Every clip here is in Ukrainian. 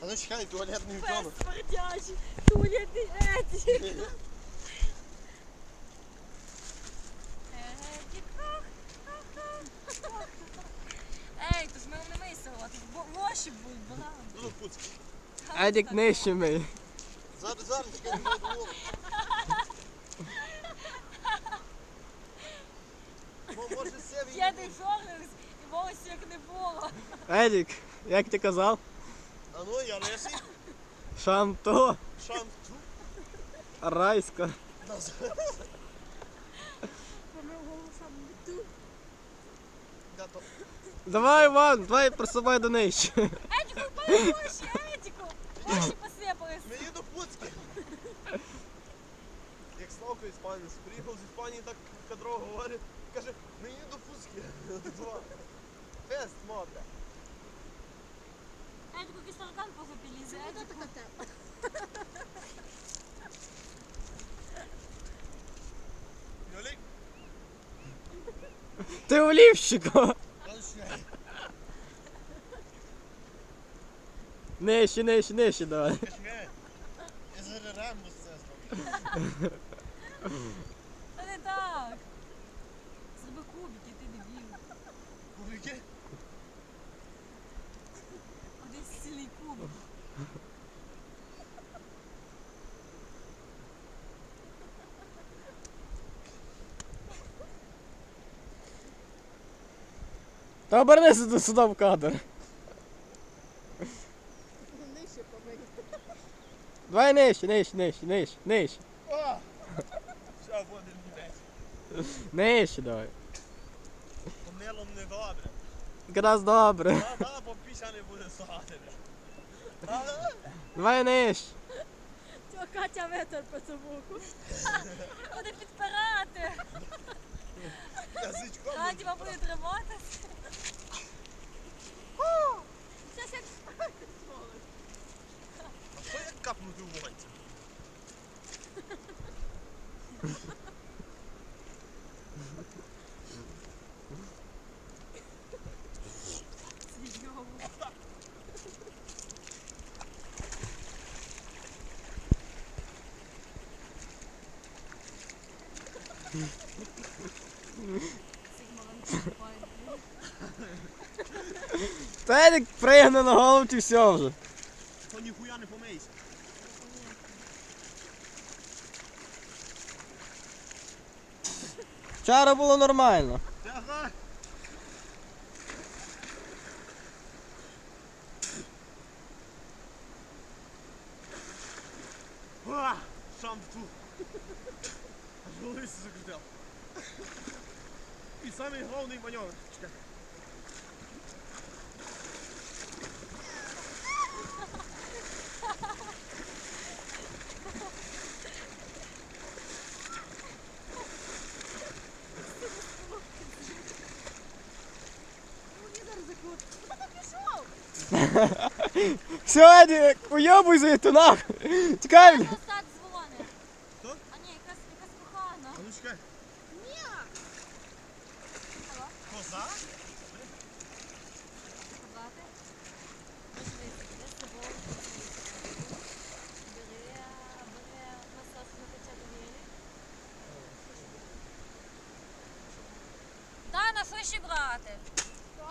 А ну чекай, туалетний Пес вдома. смердячий, туалетний Едік. Едік, ах, ах, ах, ах. Ей, то ж ми не мисимо, тут бо- воші будуть, браво. Ну, пуцьки. Едік нижче мий. Зараз, зараз, чекай, не можу. Я не жорлився, і волосся як не було. Едік, як ти казав? А ну, я лисий. Шанто, Шанту. райська. Давай, Іван, давай просувай до нижче. Едіку, воші, Едіку. Воші посипались. Мені до Пуцьки. Як Славко іспанець, приїхав з Іспанії, так кадрово говорить, каже, мені до. Два. Фест, модна. Едіку кислорган погубили за Едіку. Юлік, Ти олівщику. а ну чекай. Нижче, нижче, нижче давай. Я зараз рамбу з це зроблю. Та не так. Та обернися сюди в кадр. Давай нижче, нижче, нижче, нижче, нижче. О! Все, буде німець. Нижче давай. Помилом не добре. Якраз добре. Та, та, бо не буде сагати. Давай нижче. Цього Катя витер по цьому. Буде підпирати. Катя буде триматися. Щас як А що як капнути в вонці? зйому. Та Едік пригне на голову і все вже. То ніхуя не помийся. Вчора було нормально. Ага. А, шампу. Аж волосся закрутив. І самий головний маневр. Чекай. Все, Едік, уйобуй ти нахуй. Тікай. бля. Остать дзвони. Хто? А ні, якась якась кохана. А ну чекай. Ні. Алло, Коза? сказати. Дивись, іди з собою. Бери, бери насос накачати вірі. Да, на що ще брати?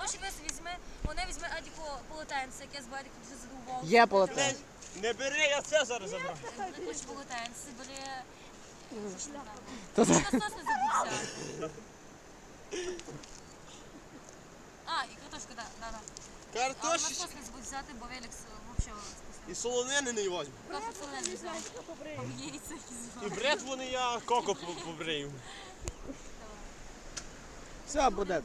Ну, ще весь візьме, вони візьме Адіку полотенце, яке з Бадіку вже задовбав. Є полотенце. Не, не бери, я це зараз забрав. Бери хоч полотенце, бери... Та- Ти насос не забудь взяти. А, і картошку, да, да, да. Картоші насос не забудь взяти, бо Велікс взагалі і солонини не возьму. Кафе солоне не. Яйця І бред вони я коко по- побрию. Все буде.